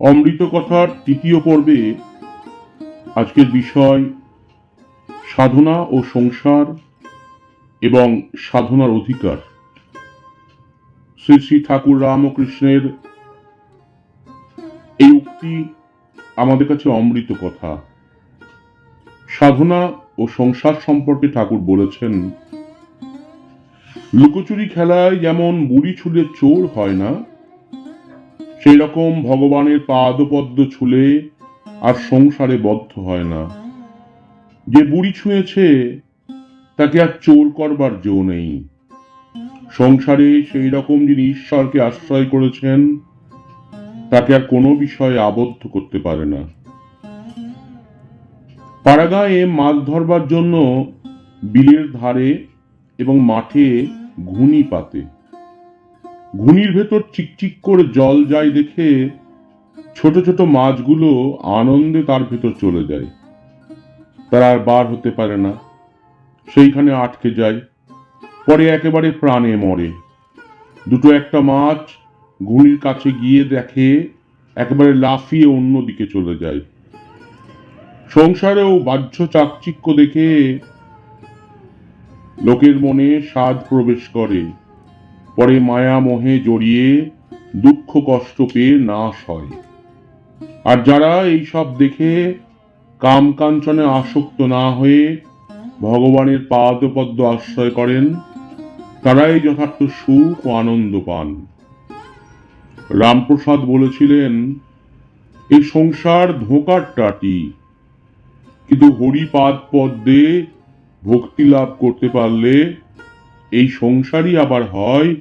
অমৃত কথার তৃতীয় পর্বে আজকের বিষয় সাধনা ও সংসার এবং সাধনার অধিকার। শ্রী শ্রী ঠাকুর রামকৃষ্ণের এই উক্তি আমাদের কাছে অমৃত কথা সাধনা ও সংসার সম্পর্কে ঠাকুর বলেছেন, লুকোচুরি খেলায় যেমন বুড়ি ছুলে চোর হয় না সেই রকম ভগবানের পাদপদ্ম ছুলে আর সংসারে বদ্ধ হয় না। যে বুড়ি ছুঁয়েছে, তাকে আর চোর করবার জো নেই। সংসারে সেই রকম যিনি ঈশ্বরকে আশ্রয় করেছেন, তাকে আর কোনো বিষয়ে আবদ্ধ করতে পারে না। পাড়াগাঁয়ে মাছ ধরবার জন্য বিলের ধারে এবং মাঠে ঘুনি পাতে। ঘুনির ভেতর চিকচিক করে জল যায় দেখে ছোট ছোট মাছগুলো আনন্দে তার ভেতর চলে যায়। তারা আর বার হতে পারে না। সেইখানে আটকে যায়। পরে একেবারে প্রাণে মরে। দুটো একটা মাছ ঘুনির কাছে গিয়ে দেখে একেবারে লাফিয়ে অন্যদিকে চলে যায়। সংসারেও বাহ্য চাকচিক্য দেখে লোকের মনে স্বাদ প্রবেশ করে। পরে মায়া মোহে জড়িয়ে দুঃখ কষ্ট পেয়ে নাশ হয়। আর যারা এই সব দেখে কাম কাঞ্চনে আসক্ত না হয়ে ভগবানের পাদপদ্ম আশ্রয় করেন, তারাই যথার্থ সুখ ও আনন্দ পান। রামপ্রসাদ বলেছিলেন এই সংসার ধোঁকার টাটি, কিন্তু হরিপাদ পদ্মে ভক্তি লাভ করতে পারলে এই সংসারই আবার হয়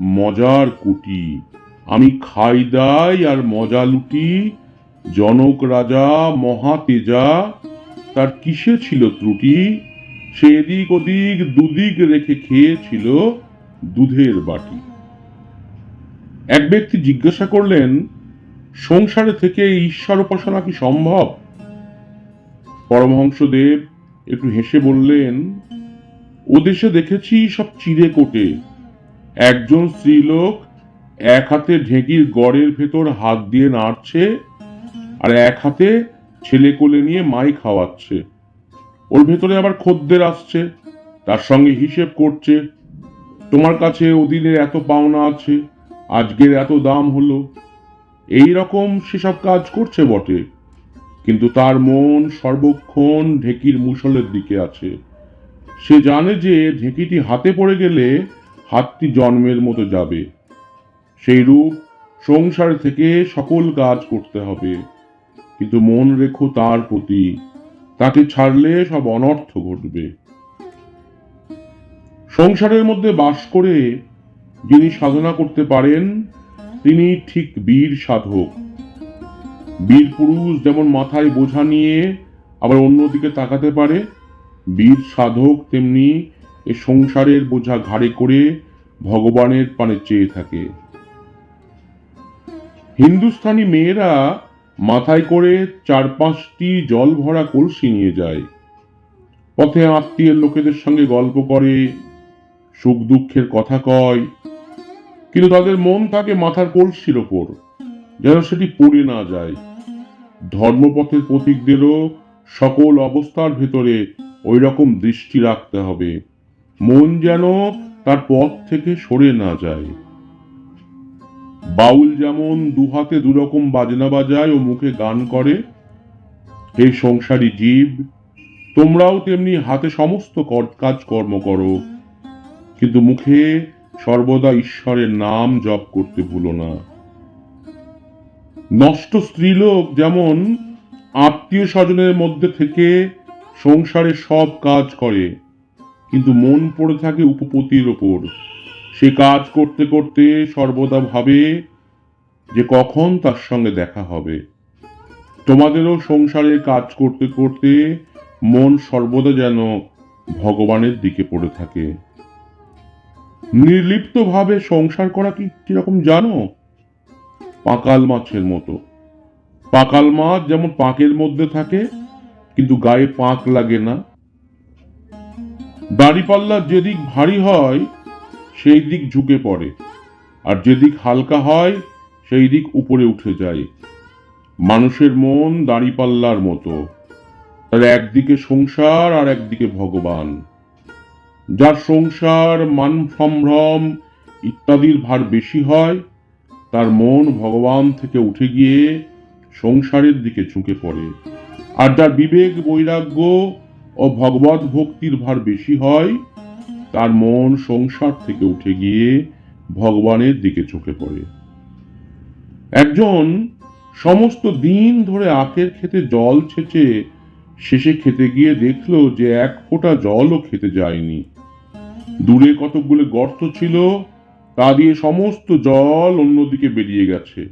মজার কুটি। আমি খাই দাই আর মজা লুটি, জনক রাজা, মহাতেজা, তার কিসে ছিল ত্রুটি? সে এদিক ওদিক, দুদিক রেখে খেয়েছিল দুধের বাটি। এক ব্যক্তি জিজ্ঞাসা করলেন, সংসারে থেকে ঈশ্বর উপাসনা কি সম্ভব? পরমহংসদেব একটু হেসে বললেন ও দেশে দেখেছি সব চিড়ে কোটে। একজন স্ত্রীলোক এক হাতে ঢেঁকির গড়ের ভেতর হাত দিয়ে নাড়ছে আর এক হাতে ছেলে কোলে নিয়ে মাই খাওয়াচ্ছে। ওর ভেতরে আবার খদ্দের আসছে, তার সঙ্গে হিসেব করছে, তোমার কাছে ওদিনের এত পাওনা আছে, আজকের এত দাম হলো। এই রকম সেসব কাজ করছে বটে, কিন্তু তার মন সর্বক্ষণ ঢেকির মুসলের দিকে আছে। সে জানে যে ঢেঁকিটি হাতে পড়ে গেলে হাতটি জন্মের মতো যাবে। সেই রূপ সংসার থেকে সকল কাজ করতে হবে। কিন্তু মন রেখো তার প্রতি, তাকে ছাড়লে সব অনর্থ ঘটবে। সংসারের মধ্যে বাস করে যিনি সাধনা করতে পারেন, তিনি ঠিক বীর সাধক। বীর পুরুষ যেমন মাথায় বোঝা নিয়ে আবার অন্যদিকে তাকাতে পারে বীর সাধক তেমনি এ সংসারের বোঝা ঘাড়ে করে ভগবানের পানে চেয়ে থাকে। হিন্দুস্তানি মেয়েরা মাথায় করে চার পাঁচটি জল ভরা কলসি নিয়ে যায়। পথে আত্মীয়ের লোকেদের সঙ্গে গল্প করে, সুখ দুঃখের কথা কয়, কিন্তু তাদের মন থাকে মাথার কলসির ওপর, যেন সেটি পড়ে না যায়। ধর্মপথের প্রতীকদেরও সকল অবস্থার ভেতরে ওই রকম দৃষ্টি রাখতে হবে। মন যেন তার পথ থেকে সরে না যায়। বাউল যেমন দুহাতে দুরকম বাজনা বাজায় ও মুখে গান করে, হে সংসারী জীব, তোমরাও তেমনি হাতে সমস্ত কর- কাজকর্ম করো। কিন্তু মুখে সর্বদা ঈশ্বরের নাম জপ করতে ভুলো না। নষ্ট স্ত্রীলোক যেমন আত্মীয় স্বজনের মধ্যে থেকে সংসারে সব কাজ করে, কিন্তু মন পড়ে থাকে উপপতির ওপর। সে কাজ করতে করতে সর্বদা ভাবে যে কখন তার সঙ্গে দেখা হবে। তোমাদেরও সংসারের কাজ করতে করতে মন সর্বদা যেন ভগবানের দিকে পড়ে থাকে। নির্লিপ্তভাবে সংসার করা কি কীরকম জানো? পাকাল মাছের মতো। পাকাল মাছ যেমন পাকের মধ্যে থাকে কিন্তু গায়ে পাক লাগে না। দাড়িপাল্লা যেদিক ভারী হয় সেই দিক ঝুঁকে পড়ে। আর যেদিক হালকা হয় সেই দিক উপরে উঠে যায়। মানুষের মন দাঁড়িপাল্লার মতো। তার একদিকে সংসার আর একদিকে ভগবান। যার সংসার মান সম্ভ্রম ইত্যাদির ভার বেশি হয়, তার মন ভগবান থেকে উঠে গিয়ে সংসারের দিকে ঝুঁকে পড়ে। আর যার বিবেক, বৈরাগ্য ও ভগবত ভক্তির ভার বেশি হয়, তার মন সংসার থেকে উঠে গিয়ে ভগবানের দিকে ঝুঁকে পড়ে। একজন সমস্ত দিন ধরে আখের খেতে জল ছেঁচে শেষে খেতে গিয়ে দেখল যে এক ফোঁটা জলও খেতে যায়নি। দূরে কতকগুলো গর্ত ছিল, তা দিয়ে সমস্ত জল অন্যদিকে বেরিয়ে গেছে।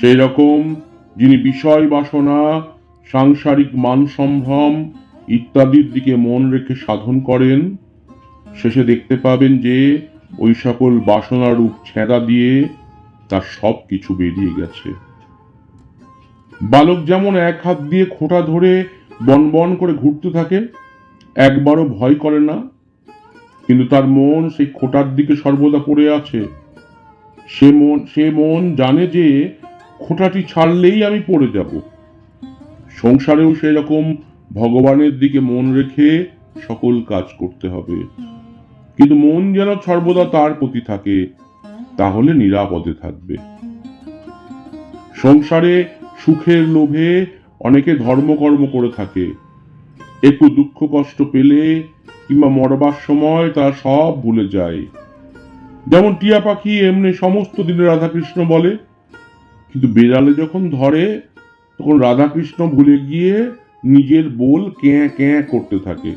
সেই রকম যিনি বিষয় বাসনা সাংসারিক মান সম্ভ্রম ইত্যাদির দিকে মন রেখে সাধন করেন। শেষে দেখতে পাবেন যে ওই সকল বাসনারূপ ছেঁড়া দিয়ে তার সব কিছু বেরিয়ে গেছে। বালক যেমন এক হাত দিয়ে খোঁটা ধরে বনবন করে ঘুরতে থাকে, একবারও ভয় করে না। কিন্তু তার মন সেই খোঁটার দিকে সর্বদা পড়ে আছে। সে মন সে মন জানে যে খোঁটাটি ছাড়লেই আমি পড়ে যাব। সংসারেও সেরকম ভগবানের দিকে মন রেখে সকল কাজ করতে হবে। কিন্তু মন যেন সর্বদা তার প্রতি থাকে, তাহলে নিরাপদে থাকবে। সংসারে সুখের লোভে অনেকে ধর্মকর্ম করে থাকে। একটু দুঃখ কষ্ট পেলে কিংবা মরবার সময় তারা সব ভুলে যায়। যেমন টিয়া পাখি, এমনি সমস্ত দিনে রাধাকৃষ্ণ বলে, কিন্তু বেড়ালে যখন ধরে তখন রাধাকৃষ্ণ ভুলে গিয়ে নিজের বোল ক্যাঁ ক্যাঁ করতে থাকে।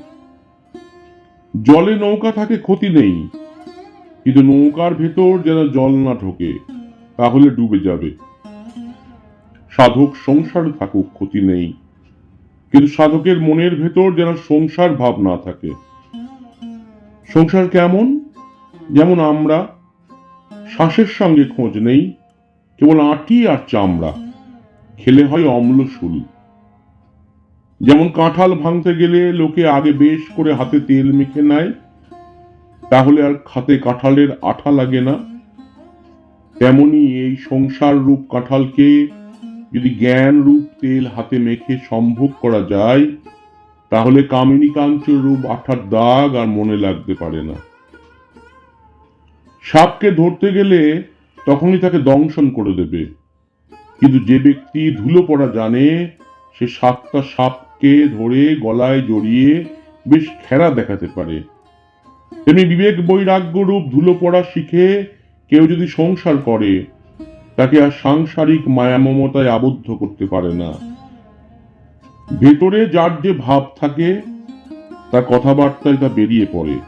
জলে নৌকা থাকে, ক্ষতি নেই। কিন্তু নৌকার ভেতর যেন জল না ঢোকে, তাহলে ডুবে যাবে। সাধক সংসারে থাকুক, ক্ষতি নেই। কিন্তু সাধকের মনের ভেতর যেন সংসার ভাব না থাকে। সংসার কেমন? যেমন আমরা, শ্বাসের সঙ্গে খোঁজ নেই, কেবল আটি আর চামড়া। খেলে হয় অম্লশুল যেমন কাঁঠাল ভাঙতে গেলে লোকে আগে বেশ করে হাতে তেল মেখে নেয়, তাহলে আর খাতে কাঁঠালের আঠা লাগে না। তেমনি এই সংসার রূপ কাঁঠালকে যদি জ্ঞান রূপ তেল হাতে মেখে সম্ভব করা যায়, তাহলে কামিনী কাঞ্চর রূপ আঠার দাগ আর মনে লাগতে পারে না। সাপকে ধরতে গেলে তখনই তাকে দংশন করে দেবে। কিন্তু যে ব্যক্তি ধুলো পড়া জানে, সে সাতটা সাপকে ধরে গলায় জড়িয়ে বেশ খেরা দেখাতে পারে। তেমনি বিবেক বৈরাগ্য রূপ ধুলো পড়া শিখে কেউ যদি সংসার করে, তাকে আর সাংসারিক মায়া মমতায় আবদ্ধ করতে পারে না। ভেতরে যার যে ভাব থাকে, তার কথাবার্তায় তা বেরিয়ে পড়ে।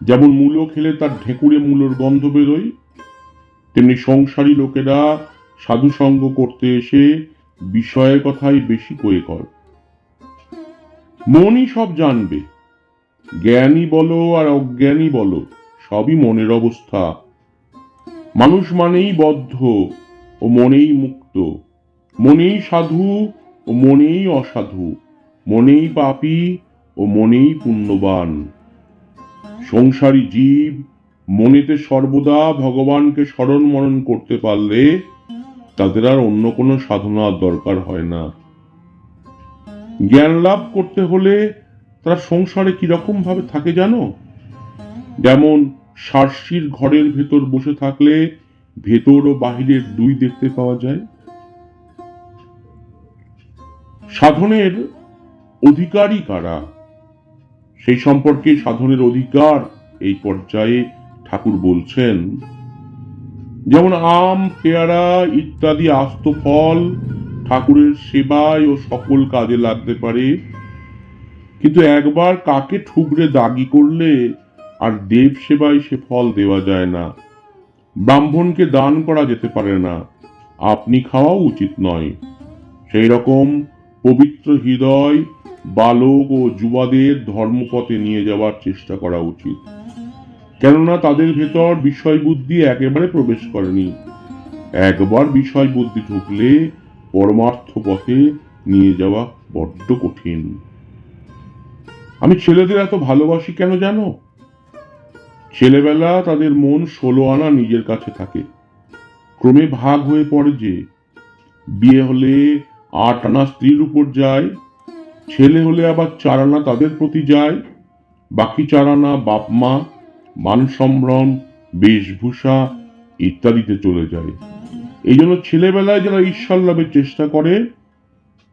যেমন মূলো খেলে তার ঢেকুরে মূলোর গন্ধ বেরোয়, তেমনি সংসারী লোকেরা সাধুসঙ্গ করতে এসে বিষয়ের কথাই বেশি করে কর। মনই সব জানবে। জ্ঞানী বলো আর অজ্ঞানী বলো, সবই মনের অবস্থা। মানুষ মানেই বদ্ধ ও মনেই মুক্ত। মনেই সাধু ও মনেই অসাধু। মনেই পাপী ও মনেই পুণ্যবান। সংসারী জীব মনেতে সর্বদা ভগবানকে স্মরণ মরণ করতে পারলে তাদের আর অন্য কোনো সাধনার দরকার হয় না। জ্ঞান লাভ করতে হলে তারা সংসারে কীরকম ভাবে থাকে জানো? যেমন সার্সির ঘরের ভেতর বসে থাকলে ভেতর ও বাহিরের দুই দেখতে পাওয়া যায়। সাধনের অধিকারী কারা? সেই সম্পর্কে সাধনের অধিকার এই পর্যায়ে ঠাকুর বলছেন। যেমন আম, পেয়ারা ইত্যাদি আস্ত ফল ঠাকুরের সেবায় ও সকল কাজে লাগতে পারে। কিন্তু একবার কাকে ঠুকরে দাগি করলে আর দেব সেবায় সে ফল দেওয়া যায় না। ব্রাহ্মণকে দান করা যেতে পারে না। আপনি খাওয়াও উচিত নয়। সেই রকম পবিত্র হৃদয় বালক ও যুবাদের ধর্মপথে নিয়ে যাওয়ার চেষ্টা করা উচিত। কেননা তাদের ভেতর বিষয় বুদ্ধি একেবারে প্রবেশ করেনি। একবার বিষয় বুদ্ধি ঢুকলে পরমার্থ পথে নিয়ে যাওয়া বড্ড কঠিন। আমি ছেলেদের এত ভালোবাসি কেন জানো? ছেলেবেলা তাদের মন ষোলো আনা নিজের কাছে থাকে। ক্রমে ভাগ হয়ে পড়ে যে, বিয়ে হলে আট আনা স্ত্রীর উপর যায়, ছেলে হলে আবার চার আনা তাদের প্রতি যায়, বাকি চার আনা বাপ মা মান সম্ভ্রম, বেশভূষা ইত্যাদিতে চলে যায়। এই জন্য ছেলেবেলায় যারা ঈশ্বর লাভের চেষ্টা করে,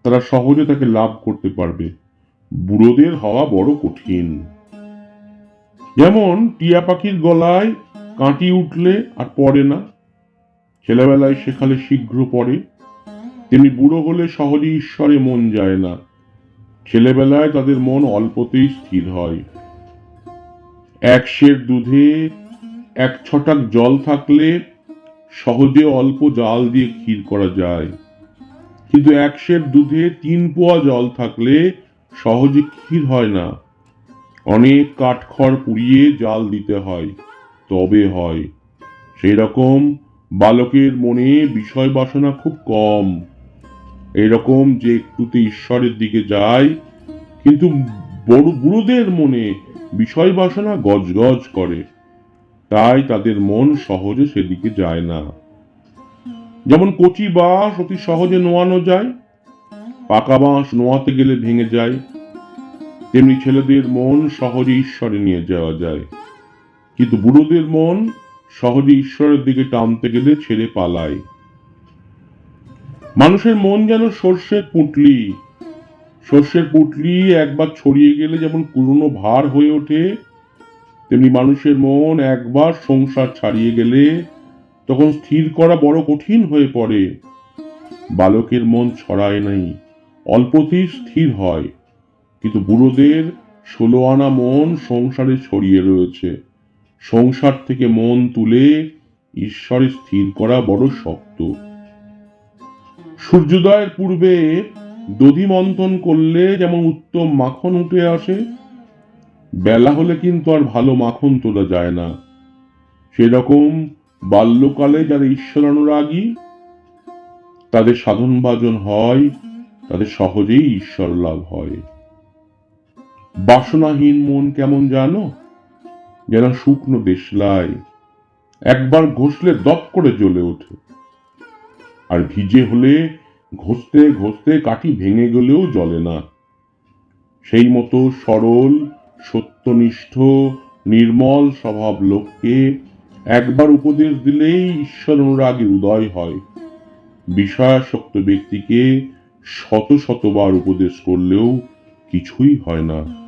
তারা সহজে তাকে লাভ করতে পারবে। বুড়োদের হওয়া বড় কঠিন। যেমন টিয়া পাখির গলায় কাঁটি উঠলে আর পড়ে না, ছেলেবেলায় শেখালে শীঘ্র পড়ে, তেমনি বুড়ো হলে সহজে ঈশ্বরে মন যায় না। ছেলেবেলায় তাদের মন অল্পতেই স্থির হয়। এক সের দুধে এক ছটাক জল থাকলে সহজে অল্প জাল দিয়ে ক্ষীর করা যায়। কিন্তু এক সের দুধে তিন পোয়া জল থাকলে সহজে ক্ষীর হয় না। অনেক কাঠখড় পুড়িয়ে জাল দিতে হয়, তবে হয়। সেই রকম বালকের মনে বিষয় বাসনা খুব কম। এরকম যে একটুতে ঈশ্বরের দিকে যায়, কিন্তু বড় বুড়োদের মনে বিষয় বাসনা গজগজ করে। তাই তাদের মন সহজে সেদিকে যায় না। যেমন কচি বাঁশ অতি সহজে নোয়ানো যায়, পাকা বাঁশ নোয়াতে গেলে ভেঙে যায়, তেমনি ছেলেদের মন সহজে ঈশ্বরে নিয়ে যাওয়া যায়। কিন্তু বুড়োদের মন সহজে ঈশ্বরের দিকে টানতে গেলে ছেড়ে পালায়। মানুষের মন যেন সর্ষের পুঁটলি সর্ষের পুঁটলি একবার ছড়িয়ে গেলে যেমন পুরনো ভার হয়ে ওঠে, তেমনি মানুষের মন একবার সংসার ছাড়িয়ে গেলে তখন স্থির করা বড় কঠিন হয়ে পড়ে। বালকের মন ছড়ায় নাই, অল্পতেই স্থির হয়, কিন্তু বুড়োদের ষোলো আনা মন সংসারে ছড়িয়ে রয়েছে। সংসার থেকে মন তুলে ঈশ্বরে স্থির করা বড় শক্ত। সূর্যোদয়ের পূর্বে দধি মন্থন করলে যেমন উত্তম মাখন উঠে আসে, বেলা হলে কিন্তু আর ভালো মাখন তোলা যায় না। সেরকম বাল্যকালে যারা ঈশ্বর অনুরাগী তাদের সাধন ভাজন হয়, তাদের সহজেই ঈশ্বর লাভ হয়। বাসনাহীন মন কেমন জানো? যেন শুকনো দেশলাই একবার ঘষলে দপ করে জ্বলে ওঠে। আর ভিজে হলে ঘষতে ঘষতে কাঠি ভেঙে গেলেও জ্বলে না। সেই মতো সরল, সত্যনিষ্ঠ, নির্মল স্বভাব লোককে একবার উপদেশ দিলেই ঈশ্বর অনুরাগের উদয় হয়। বিষয়াসক্ত ব্যক্তিকে শত শতবার উপদেশ করলেও কিছুই হয় না।